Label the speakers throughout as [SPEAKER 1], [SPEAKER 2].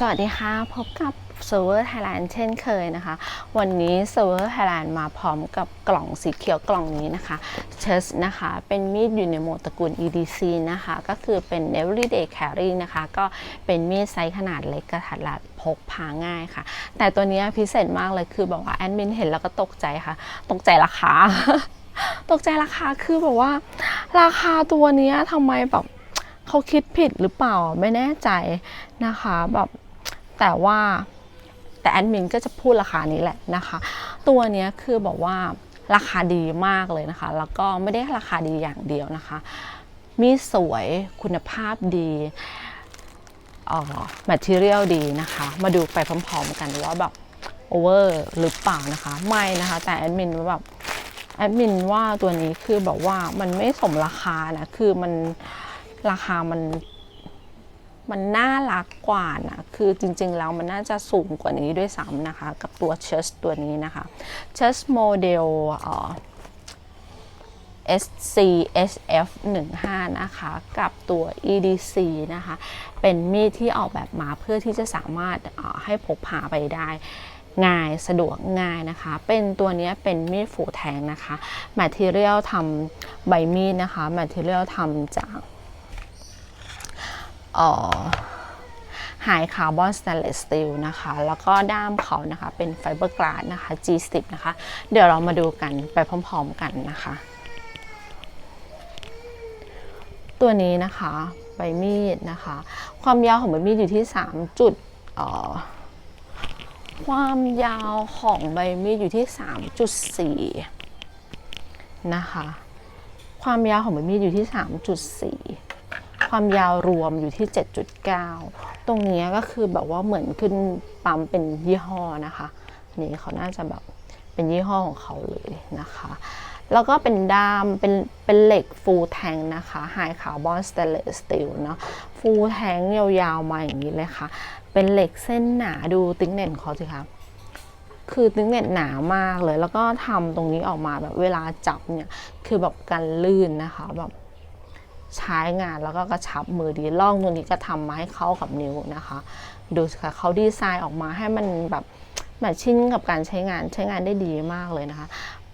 [SPEAKER 1] สวัสดีค่ะ พบกับ Server Thailand เช่นเคยนะคะ วันนี้ Server Thailand มาพร้อมกับกล่องสีเขียวกล่องนี้นะคะเชสนะคะ เป็นมีดอยู่ในโหมดตระกูล EDC นะคะ ก็คือเป็น Everyday Carry นะคะ ก็เป็นมีดไซส์ขนาดเล็กกระทัดรัดพกพาง่ายค่ะ แต่ตัวนี้พิเศษมากเลยคือแบบว่าแอดมินเห็นแล้วก็ตกใจค่ะ ตกใจราคา ตกใจราคาคือแบบว่า ราคาตัวนี้ทำไมแบบเขาคิดผิดหรือเปล่าไม่แน่ใจนะคะแบบ แต่ว่าแต่แอดมินก็จะพูดราคานี้แหละนะคะ ตัวนี้คือบอกว่าราคาดีมากเลยนะคะ แล้วก็ไม่ได้ราคาดีอย่างเดียวนะคะ มีสวยคุณภาพดีออ material ดีนะคะ มาดูไปพร้อมๆกันว่าแบบโอเวอร์หรือเปล่านะคะ ไม่นะคะ แต่แอดมินแบบแอดมินว่าตัวนี้คือแบบว่ามันไม่สมราคานะ คือมันราคามัน มันน่ารักกว่านะคือจริงๆแล้วมันน่าจะสูงกว่านี้ด้วยซ้ำนะคะ กับตัวเชสตัวนี้นะคะเชสโมเดล SCHF 15นะคะ กับตัว EDC นะคะ เป็นมีดที่ออกแบบมาเพื่อที่จะสามารถให้พกพาไปได้ง่ายสะดวกง่ายนะคะ เป็นตัวนี้เป็นมีดฝูแทงนะคะ Material ทำใบมีดนะคะ Material ทำจาก ไฮคาร์บอนสแตนเลสสตีลนะคะ แล้วก็ด้ามเขานะคะเป็นไฟเบอร์กลาสนะคะ G10 นะคะ เดี๋ยวเรามาดูกันไปพร้อมๆกันนะคะ ตัวนี้นะคะใบมีดนะคะ ความยาวของใบมีดอยู่ที่ 3 จุดความยาวของใบมีดอยู่ที่ 3.4 นะคะ ความยาวของใบมีดอยู่ที่ 3.4 ความยาวรวมอยู่ที่ 7.9 ตรงนี้ก็คือแบบว่าเหมือนขึ้นปั๊มเป็นยี่ห้อนะคะอันนี้เขาน่าจะแบบเป็นยี่ห้อของเขาเลยนะคะ แล้วก็เป็นด้ามเป็นเป็นเหล็กฟูลแทงนะคะไฮคาร์บอนสเตนเลสสตีลเนาะฟูลแทงยาวๆมาอย่างนี้เลยค่ะ เป็นเหล็กเส้นหนาดูติ๊งเน่นเขาสิคะคือติ๊งเน่นหนามากเลย แล้วก็ทำตรงนี้ออกมาแบบเวลาจับเนี่ย คือแบบกันลื่นนะคะแบบ ใช้งานแล้วก็กระชับมือดีล่องตรงนี้ก็ทำมาให้เข้ากับนิ้วนะคะ ดูค่ะเขาดีไซน์ออกมาให้มันแบบแมทชิ่งกับการใช้งานใช้งานได้ดีมากเลยนะคะ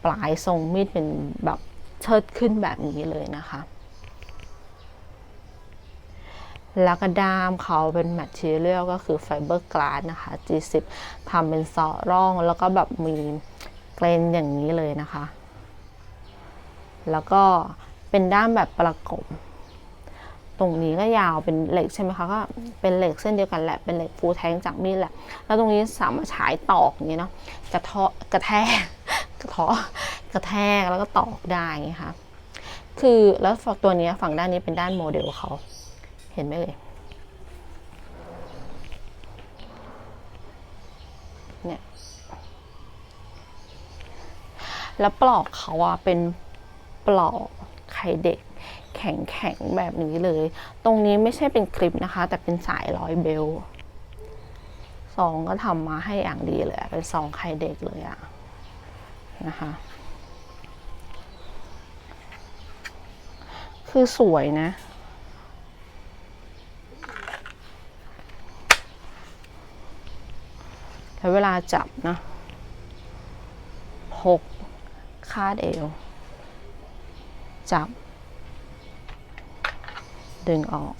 [SPEAKER 1] ปลายทรงมีดเป็นแบบเชิดขึ้นแบบนี้เลยนะคะแล้วก็ด้ามเขาเป็นแมทเทียลก็คือไฟเบอร์กลาสนะคะ G10 ทำเป็นซอร่อง แล้วก็แบบมีเกรนอย่างนี้เลยนะคะ แล้วก็ เป็นด้ามแบบประกบ ตรงนี้ก็ยาวเป็นเหล็กใช่ไหมคะก็เป็นเหล็กเส้นเดียวกันแหละเป็นเหล็กฟูลแทงจากมีดแหละ แล้วตรงนี้สามารถฉายตอกอย่างนี้เนาะกระเทาะกระแทกกระเทาะกระแทกแล้วก็ตอกได้ไงคะคือแล้วตัวนี้ฝั่งด้านนี้เป็นด้านโมเดลเขาเห็นไหมเลยเนี่ยแล้วปลอกเขาอะเป็นปลอก ไข่เด็กแข็งๆแบบนี้เลย ตรงนี้ไม่ใช่เป็นคลิปนะคะ แต่เป็นสายร้อยเบลซองก็ทำมาให้อย่างดีเลยเป็นซองไข่เด็กเลยอะนะคะ คือสวยนะ แล้วเวลาจับนะพกคาดเอว จับ ดึงออก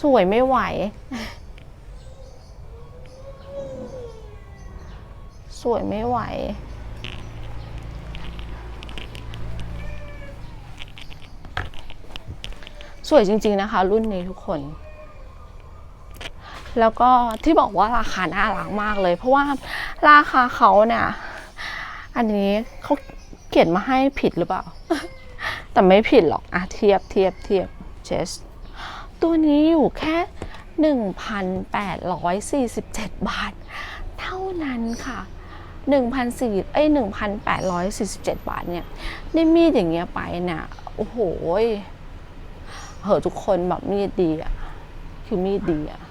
[SPEAKER 1] สวยไม่ไหว สวยไม่ไหวสวยจริงๆนะคะ รุ่นนี้ทุกคน แล้วก็ที่บอกว่าราคาน่ารักมากเลย เพราะว่าราคาเขาเนี่ย อันนี้เขา เขียนมาให้ผิดหรือเปล่า แต่ไม่ผิดหรอกอะเทียบเทียบเทียบเชสตัวนี้อยู่แค่ 1,847 บาท เท่านั้นค่ะ1,400เอ้ย1,847 บาทเนี่ยได้มีดอย่างเงี้ยไปเนี่ยโอ้โหเหอทุกคนแบบมีดดีอะคือมีดดีอะ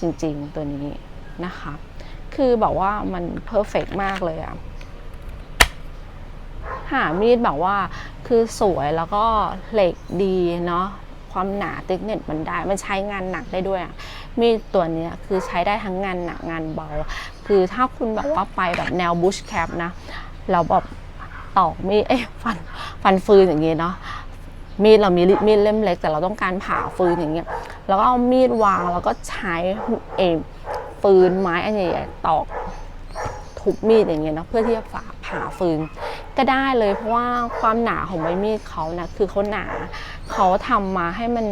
[SPEAKER 1] จริงๆตัวนี้นะคะ คือแบบว่ามันเพอร์เฟกมากเลยอะ หามีดแบบว่าคือสวยแล้วก็เหล็กดีเนาะความหนาติ๊กเน็ตมันได้ มันใช้งานหนักได้ด้วยมีดตัวเนี้ยคือใช้ได้ทั้งงานหนักงานเบา คือถ้าคุณแบบว่าไปแบบแนวบุชแคปนะ เราแบบตอกมีดเอ้ฟันฟันฟืนอย่างเงี้ยเนาะมีดเรามีมีดเล่มเล็ก แต่เราต้องการผ่าฟืนอย่างเงี้ยแล้วก็เอามีดวางแล้วก็ใช้เอมฟืนไม้อันใหญ่ๆตอกทุบมีดอย่างเงี้ยเนาะเพื่อที่จะผ่าผ่าฟืน ก็ได้เลย เพราะว่าความหนาของใบมีดเขานะคือเขาหนาเขาทำมาให้มัน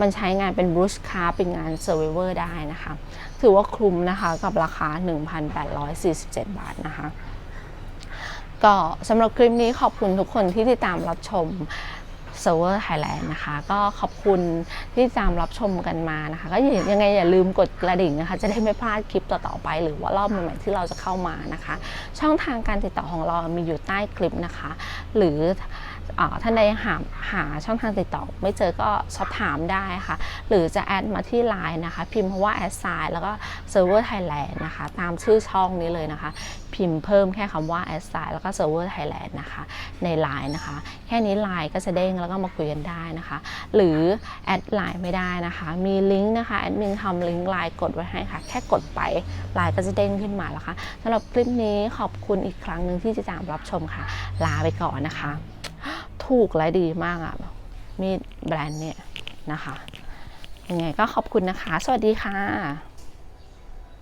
[SPEAKER 1] มันใช้งานเป็นบรูชคาเป็นงานเซอร์ไวเวอร์ได้นะคะ ถือว่าคุ้มนะคะกับราคา 1,847 บาทนะคะ ก็สำหรับคลิปนี้ขอบคุณทุกคนที่ติดตามรับชม Server Thailand นะคะ ก็ขอบคุณที่ตามรับชมกันมานะคะ ก็อย่ายังไงอย่าลืมกดกระดิ่งนะคะ จะได้ไม่พลาดคลิปต่อๆไปหรือว่ารอบใหม่ๆที่เราจะเข้ามานะคะ ช่องทางการติดต่อของเรามีอยู่ใต้คลิปนะคะ หรือ ท่านใดหาหาช่องทางติดต่อ ไม่เจอก็สอบถามได้ค่ะ หรือจะแอดมาที่ Line นะคะ พิมพ์เพราะว่าแอดไซน์แล้วก็ Server Thailand นะคะ ตามชื่อช่องนี้เลยนะคะ พิมพ์เพิ่มแค่คำว่าแอดไซน์แล้วก็ Server Thailand นะคะ ใน Line นะคะ แค่นี้ Line ก็จะเด้งแล้วก็มาคุยกันได้นะคะ หรือแอดไลน์ไม่ได้นะคะ มีลิงก์นะคะแอดมินทำลิงก์ไลน์กดไว้ให้ค่ะ แค่กดไปไลน์ก็จะเด้งขึ้นมาแล้วค่ะสำหรับคลิปนี้ขอบคุณอีกครั้งหนึ่งที่ติดตามรับชมค่ะ ลาไปก่อนนะคะ ถูกและดีมากอะมีดแบรนด์เนี่ยนะคะยังไงก็ขอบคุณนะคะ สวัสดีค่ะ